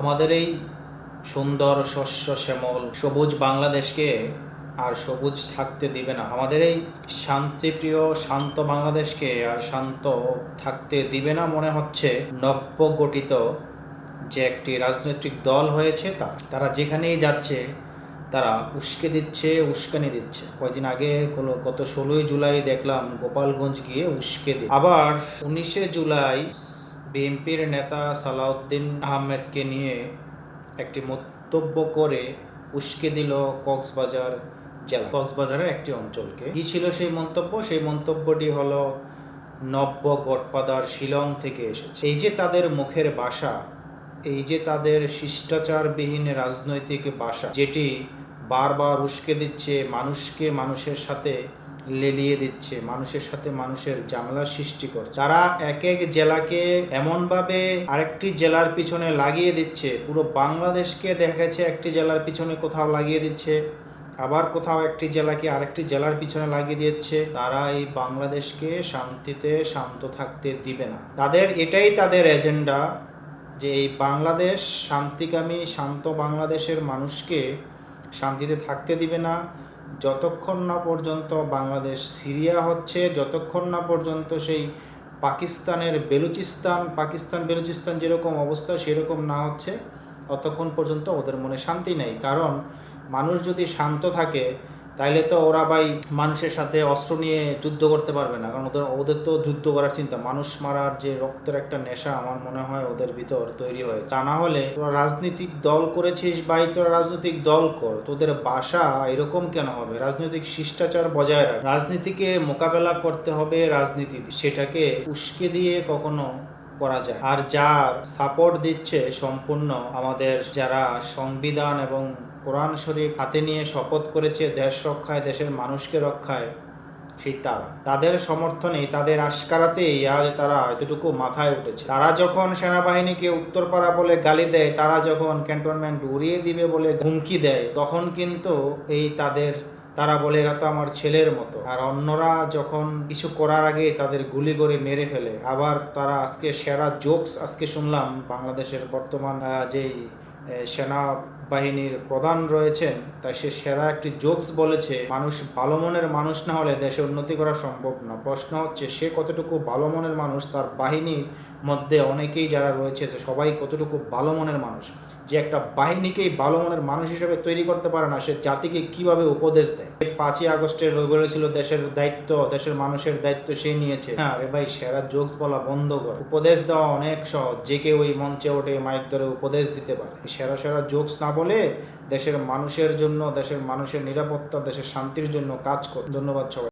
আমাদের এই সুন্দর, শস্য, শ্যামল, সবুজ বাংলাদেশকে আর সবুজ থাকতে দিবে না। আমাদের এই শান্তিপ্রিয়, শান্ত বাংলাদেশকে আর শান্ত থাকতে দিবে না মনে হচ্ছে নব্য গঠিত যে একটি রাজনৈতিক দল হয়েছে তা। তারা যেখানেই যাচ্ছে, তারা উস্কে দিচ্ছে, উস্কানি দিচ্ছে। কয়দিন আগে কোনো গত ষোলোই জুলাই দেখলাম গোপালগঞ্জ গিয়ে উস্কে দি আবার উনিশে জুলাই বিএনপির নেতা সালাউদ্দিন আহমেদকে নিয়ে একটি মন্তব্য করে উস্কে দিল কক্সবাজার জেলা। কক্সবাজারের একটি অঞ্চলকে। কি ছিল সেই মন্তব্য? সেই মন্তব্যটি হলো, নব্য গটপাদার শিলং থেকে এসেছে। এই যে তাদের মুখের বাসা, এই যে তাদের শিষ্টাচারবিহীন রাজনৈতিক বাসা, যেটি বারবার উস্কে দিচ্ছে মানুষকে মানুষের সাথে লেলিয়ে দিচ্ছে, মানুষের সাথে মানুষের জামলা সৃষ্টি করছে। তারা এক এক জেলাকে এমনভাবে আরেকটি জেলার পিছনে লাগিয়ে দিচ্ছে, পুরো বাংলাদেশকে দেখা গেছে একটি জেলার পিছনে কোথাও লাগিয়ে দিচ্ছে, আবার কোথাও একটি জেলাকে আরেকটি জেলার পিছনে লাগিয়ে দিচ্ছে, তারা এই বাংলাদেশকে শান্তিতে শান্ত থাকতে দিবে না। তাদের এটাই তাদের এজেন্ডা যে এই বাংলাদেশ শান্তিকামী, শান্ত বাংলাদেশের মানুষকে শান্তিতে থাকতে দিবে না যতক্ষণ না পর্যন্ত বাংলাদেশ সিরিয়া হচ্ছে, যতক্ষণ না পর্যন্ত সেই পাকিস্তানের বেলুচিস্তান, পাকিস্তান বেলুচিস্তান যেরকম অবস্থা সেরকম না হচ্ছে, ততক্ষণ পর্যন্ত ওদের মনে শান্তি নেই। কারণ মানুষ যদি শান্ত থাকে তাইলে তো ওরা ভাই মানুষের সাথে অস্ত্র নিয়ে যুদ্ধ করতে পারবে না। কারণ ওদের ওদের তো যুদ্ধ করার চিন্তা। মানুষ মারার যে রক্তের একটা নেশা আমার মনে হয় ওদের ভিতর তৈরি হয় তা না হলে তোরা রাজনৈতিক দল করেছিস ভাই, তোরা রাজনৈতিক দল কর। তোদের বাসা এরকম কেন হবে? রাজনৈতিক শিষ্টাচার বজায় রাখ। রাজনীতিকে মোকাবেলা করতে হবে রাজনীতি সেটাকে উস্কে দিয়ে কখনো করা যায়। আর যার সাপোর্ট দিচ্ছে সম্পূর্ণ আমাদের যারা সংবিধান এবং কোরআন শরীফ হাতে নিয়ে শপথ করেছে দেশ রক্ষায়, দেশের মানুষকে রক্ষায়। সেই তারা। তাদের সমর্থনে তাদের আশকারাতেই আজ তারা এতটুকু মাথায় উঠেছে। তারা যখন সেনাবাহিনীকে উত্তরপাড়া বলে গালি দেয়, তারা যখন ক্যান্টনমেন্ট উড়িয়ে দিবে বলে হুমকি দেয়, তখন কিন্তু এই তাদের, তারা বলে, এরা তো আমার ছেলের মতো। আর অন্যরা যখন কিছু করার আগে তাদের গুলি করে মেরে ফেলে, আবার তারা আজকে সেরা জোকস আজকে শুনলাম বাংলাদেশের বর্তমান যেই সেনা বাহিনীর প্রধান রয়েছেন, তাই সে সেরা একটি জোকস বলেছে, মানুষ ভালো মনের মানুষ না হলে দেশে উন্নতি করা সম্ভব না। প্রশ্ন হচ্ছে, সে কতটুকু ভালো মনের মানুষ? তার বাহিনীর মধ্যে অনেকেই যারা রয়েছে সবাই কতটুকু ভালো মনের মানুষ? যে একটা বাহিনীকেই ভালো মনের মানুষ হিসেবে তৈরি করতে পারে না, সে জাতিকে কীভাবে উপদেশ দেয়? পাঁচই আগস্টের রবিবার ছিল, দেশের দায়িত্ব, দেশের মানুষের দায়িত্ব সে নিয়েছে। হ্যাঁ রে ভাই, সেরা জোকস বলা বন্ধ কর। উপদেশ দেওয়া অনেক সহজ, যে কেউ ওই মঞ্চে ওঠে মাইক ধরে উপদেশ দিতে পারে। সেরা সেরা জোকস না বলে দেশের মানুষের জন্য দেশের মানুষের নিরাপত্তা দেশের শান্তির জন্য কাজ কর। ধন্যবাদ সবাই